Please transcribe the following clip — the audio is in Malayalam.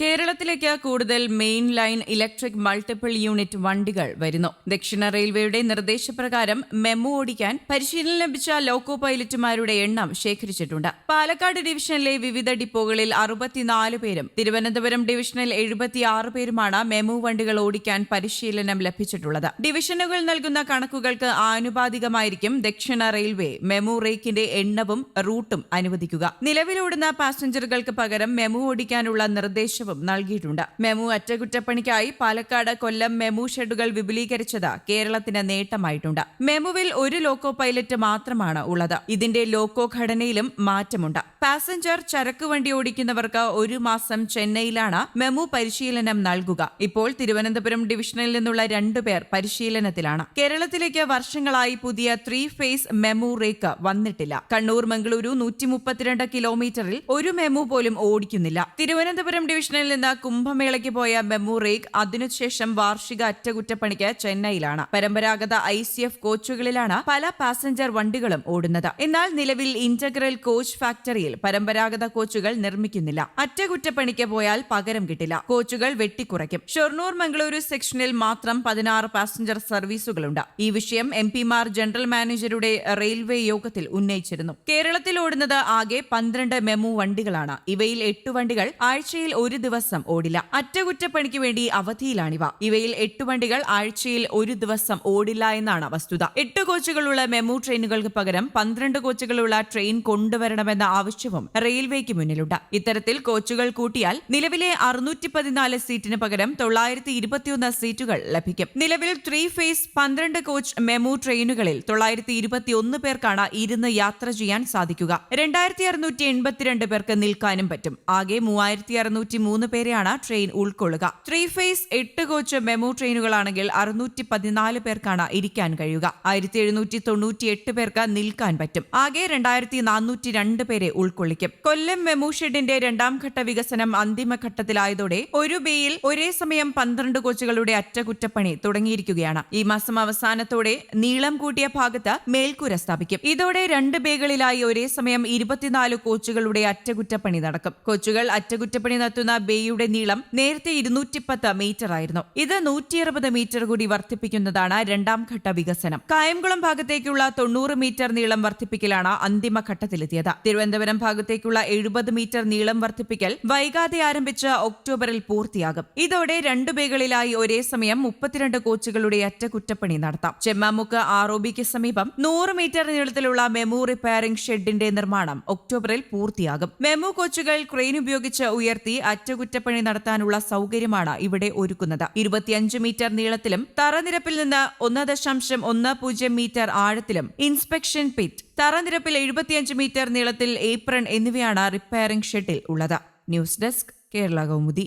കേരളത്തിലേക്ക് കൂടുതൽ main line electric multiple unit വണ്ടികൾ വരുന്നു. ദക്ഷിണ റെയിൽവേയുടെ നിർദ്ദേശപ്രകാരം മെമു ഓടിക്കാൻ പരിശീലനം ലഭിച്ച ലോക്കോ പൈലറ്റുമാരുടെ എണ്ണം ശേഖരിച്ചിട്ടുണ്ട്. പാലക്കാട് ഡിവിഷനിലെ വിവിധ ഡിപ്പോകളിൽ അറുപത്തിനാല് പേരും തിരുവനന്തപുരം ഡിവിഷനിൽ എഴുപത്തിയാറ് പേരുമാണ് മെമു വണ്ടികൾ ഓടിക്കാൻ പരിശീലനം ലഭിച്ചിട്ടുള്ളത്. ഡിവിഷനുകൾ നൽകുന്ന കണക്കുകൾക്ക് ആനുപാതികമായിരിക്കും ദക്ഷിണ റെയിൽവേ മെമു റേക്കിന്റെ എണ്ണവും റൂട്ടും അനുവദിക്കുക. നിലവിലോടുന്ന പാസഞ്ചറുകൾക്ക് പകരം മെമു ഓടിക്കാനുള്ള നിർദ്ദേശവും നൽകിയിട്ടുണ്ട്. മെമു അറ്റകുറ്റപ്പണിക്കായി പാലക്കാട് കൊല്ലം മെമു ഷെഡുകൾ വിപുലീകരിച്ചത് കേരളത്തിന് നേട്ടമായിട്ടുണ്ട്. മെമുവിൽ ഒരു ലോക്കോ പൈലറ്റ് മാത്രമാണ് ഉള്ളത്. ഇതിന്റെ ലോക്കോ ഘടനയിലും മാറ്റമുണ്ട്. പാസഞ്ചർ ചരക്ക് വണ്ടി ഓടിക്കുന്നവർക്ക് ഒരു മാസം ചെന്നൈയിലാണ് മെമു പരിശീലനം നൽകുക. ഇപ്പോൾ തിരുവനന്തപുരം ഡിവിഷനിൽ നിന്നുള്ള രണ്ടുപേർ പരിശീലനത്തിലാണ്. കേരളത്തിലേക്ക് വർഷങ്ങളായി പുതിയ ത്രീ ഫേസ് മെമു റേക്ക് വന്നിട്ടില്ല. കണ്ണൂർ മംഗളൂരു നൂറ്റി കിലോമീറ്ററിൽ ഒരു മെമു പോലും ഓടിക്കുന്നില്ല. തിരുവനന്തപുരം ഡിവിഷനിൽ നിന്ന് കുംഭമേളയ്ക്ക് പോയ മെമു റേക്ക് അതിനുശേഷം വാർഷിക അറ്റകുറ്റപ്പണിക്ക് ചെന്നൈയിലാണ്. പരമ്പരാഗത ഐ സി എഫ് കോച്ചുകളിലാണ് പല പാസഞ്ചർ വണ്ടികളും ഓടുന്നത്. എന്നാൽ നിലവിൽ ഇന്റഗ്രൽ കോച്ച് ഫാക്ടറിയിൽ പരമ്പരാഗത കോച്ചുകൾ നിർമ്മിക്കുന്നില്ല. അറ്റകുറ്റപ്പണിക്ക് പോയാൽ പകരം കിട്ടില്ല. കോച്ചുകൾ വെട്ടിക്കുറയ്ക്കും. ഷൊർണൂർ മംഗളൂരു സെക്ഷനിൽ മാത്രം പതിനാറ് പാസഞ്ചർ സർവീസുകളുണ്ട്. ഈ വിഷയം എം പിമാർ ജനറൽ മാനേജരുടെ റെയിൽവേ യോഗത്തിൽ ഉന്നയിച്ചിരുന്നു. കേരളത്തിൽ ഓടുന്നത് ആകെ പന്ത്രണ്ട് മെമു വണ്ടികളാണ്. ഇവയിൽ എട്ട് വണ്ടികൾ ആഴ്ചയിൽ ഒരു ദിവസം ഓടില്ല. അറ്റകുറ്റപ്പണിക്ക് വേണ്ടി അവധിയിലാണിവ. ഇവയിൽ എട്ട് വണ്ടികൾ ആഴ്ചയിൽ ഒരു ദിവസം ഓടില്ല എന്നാണ് വസ്തുത. എട്ട് കോച്ചുകളുള്ള മെമു ട്രെയിനുകൾക്ക് പകരം പന്ത്രണ്ട് കോച്ചുകളുള്ള ട്രെയിൻ കൊണ്ടുവരണമെന്ന ആവശ്യവും റെയിൽവേക്ക് മുന്നിലുണ്ട്. ഇത്തരത്തിൽ കോച്ചുകൾ കൂട്ടിയാൽ നിലവിലെ അറുന്നൂറ്റി പതിനാല് സീറ്റിന് പകരം തൊള്ളായിരത്തി ഇരുപത്തിയൊന്ന് സീറ്റുകൾ ലഭിക്കും. നിലവിൽ ത്രീ ഫേസ് പന്ത്രണ്ട് കോച്ച് മെമു ട്രെയിനുകളിൽ തൊള്ളായിരത്തി ഇരുപത്തിയൊന്ന് പേർക്കാണ് ഇരുന്ന് യാത്ര ചെയ്യാൻ സാധിക്കുക. രണ്ടായിരത്തി അറുന്നൂറ്റി എൺപത്തിരണ്ട് പേർക്ക് നിൽക്കാനും പറ്റും. ആകെ മൂവായിരത്തി മൂന്ന് പേരെയാണ് ട്രെയിൻ ഉൾക്കൊള്ളുക. ത്രീ ഫേസ് എട്ട് കോച്ച് മെമു ട്രെയിനുകളാണെങ്കിൽ അറുന്നൂറ്റി പതിനാല് പേർക്കാണ് ഇരിക്കാൻ കഴിയുക. ആയിരത്തി എഴുന്നൂറ്റി തൊണ്ണൂറ്റി എട്ട് പേർക്ക് നിൽക്കാൻ പറ്റും. ആകെ രണ്ടായിരത്തി നാനൂറ്റി രണ്ട് പേരെ ഉൾക്കൊള്ളിക്കും. കൊല്ലം മെമു ഷെഡിന്റെ രണ്ടാം ഘട്ട വികസനം അന്തിമഘട്ടത്തിലായതോടെ ഒരു ബേയിൽ ഒരേ സമയം പന്ത്രണ്ട് കോച്ചുകളുടെ അറ്റകുറ്റപ്പണി തുടങ്ങിയിരിക്കുകയാണ്. ഈ മാസം അവസാനത്തോടെ നീളം കൂട്ടിയ ഭാഗത്ത് മേൽക്കൂര സ്ഥാപിക്കും. ഇതോടെ രണ്ട് ബേകളിലായി ഒരേ സമയം ഇരുപത്തിനാല് കോച്ചുകളുടെ അറ്റകുറ്റപ്പണി നടക്കും. കോച്ചുകൾ അറ്റകുറ്റപ്പണി നടത്തുന്ന ബേയുടെ നീളം നേരത്തെ ഇരുന്നൂറ്റി പത്ത് മീറ്റർ ആയിരുന്നു. ഇത് നൂറ്റി അറുപത് മീറ്റർ കൂടി വർദ്ധിപ്പിക്കുന്നതാണ് രണ്ടാം ഘട്ട വികസനം. കായംകുളം ഭാഗത്തേക്കുള്ള തൊണ്ണൂറ് മീറ്റർ നീളം വർദ്ധിപ്പിക്കലാണ് അന്തിമ ഘട്ടത്തിലെത്തിയത്. തിരുവനന്തപുരം ഭാഗത്തേക്കുള്ള എഴുപത് മീറ്റർ നീളം വർദ്ധിപ്പിക്കൽ വൈകാതെ ആരംഭിച്ച ഒക്ടോബറിൽ പൂർത്തിയാകും. ഇതോടെ രണ്ടു ബേകളിലായി ഒരേ സമയം മുപ്പത്തിരണ്ട് കോച്ചുകളുടെ അറ്റകുറ്റപ്പണി നടത്താം. ചെമ്മാമുക്ക് ആറോബിക്ക് സമീപം നൂറ് മീറ്റർ നീളത്തിലുള്ള മെമു റിപ്പയറിംഗ് ഷെഡിന്റെ നിർമ്മാണം ഒക്ടോബറിൽ പൂർത്തിയാകും. മെമു കോച്ചുകൾ ക്രെയിൻ ഉപയോഗിച്ച് ഉയർത്തി അറ്റകുറ്റപ്പണി നടത്താനുള്ള സൗകര്യമാണ് ഇവിടെ ഒരുക്കുന്നത്. ഇരുപത്തിയഞ്ച് മീറ്റർ നീളത്തിലും തറനിരപ്പിൽ നിന്ന് ഒന്ന് ദശാംശം ഒന്ന് പൂജ്യം മീറ്റർ ആഴത്തിലും ഇൻസ്പെക്ഷൻ പിറ്റ് തറനിരപ്പിൽ എഴുപത്തിയഞ്ച് മീറ്റർ നീളത്തിൽ ഏപ്രൺ എന്നിവയാണ് റിപ്പയറിംഗ് ഷെഡിൽ ഉള്ളത്. News desk Kerala Kaumudi.